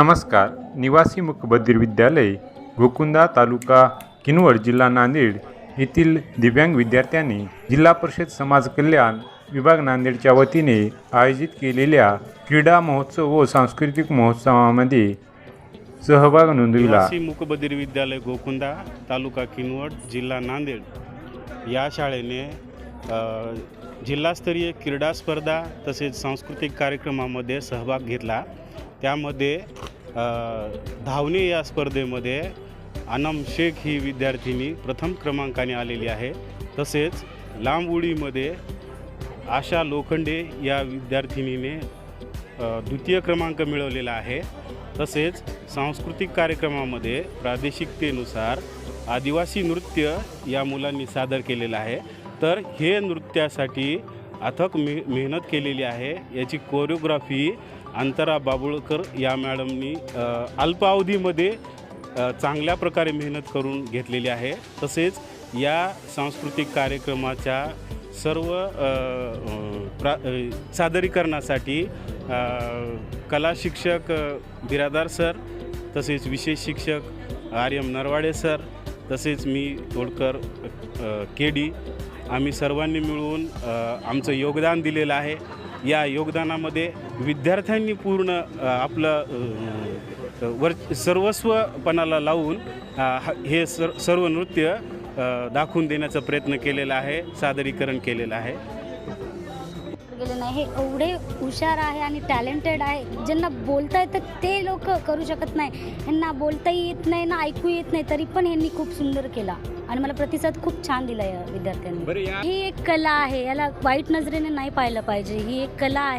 नमस्कार निवासी मुकबधीर विद्यालय गोकुंदा तालुका किनवट जिल्हा नांदेड येथील दिव्यांग विद्यार्थ्यांनी जिल्हा परिषद समाज कल्याण विभाग नांदेडच्या वतीने आयोजित केलेल्या क्रीडा महोत्सव व सांस्कृतिक महोत्सवामध्ये सहभाग नोंदविला. निवासी विद्यालय गोकुंदा तालुका किनवट जिल्हा नांदेड. या शाळेने जिल्हास्तरीय क्रीडा स्पर्धा तसेच सांस्कृतिक कार्यक्रमामध्ये सहभाग घेतला. त्यामध्ये धावणे या स्पर्धेमध्ये अनम शेख ही विद्यार्थिनी प्रथम क्रमांकाने आलेली आहे. तसेच लांब उडीमध्ये आशा लोखंडे या विद्यार्थिनीने द्वितीय क्रमांक मिळवलेला आहे. तसेच सांस्कृतिक कार्यक्रमामध्ये प्रादेशिकतेनुसार आदिवासी नृत्य या मुलांनी सादर केलेलं आहे. तर हे नृत्यासाठी अथक मे मेहनत केलेली आहे. याची कोरिओग्राफी अंतरा बाबुळकर या मॅडमनी अल्पावधीमध्ये चांगल्या प्रकारे मेहनत करून घेतलेली आहे. तसेच या सांस्कृतिक कार्यक्रमाच्या सर्व प्रा सादरीकरणासाठी कला शिक्षक बिरादार सर तसेच विशेष शिक्षक आर्यम नरवाडे सर तसेच मी तोडकर के डी आम्ही सर्वांनी मिळून आमचं योगदान दिलेलं आहे. या योगदानामध्ये विद्यार्थ्यांनी पूर्ण आपलं वर सर्वस्वपणाला लावून हे सर सर्व नृत्य दाखवून देण्याचा प्रयत्न केलेला आहे सादरीकरण केलेलं आहे. गेले नाही. हे एवढे हुशार आहे आणि टॅलेंटेड आहे. ज्यांना बोलता येतं ते लोक करू शकत नाही. यांना बोलताही येत नाही ना ऐकू येत नाही तरी पण यांनी खूप सुंदर केला. आणि मला प्रतिसाद खूप छान दिला या विद्यार्थ्यांनी. ही एक कला आहे याला वाईट नजरेने नाही पाहिलं पाहिजे. ही एक कला आहे.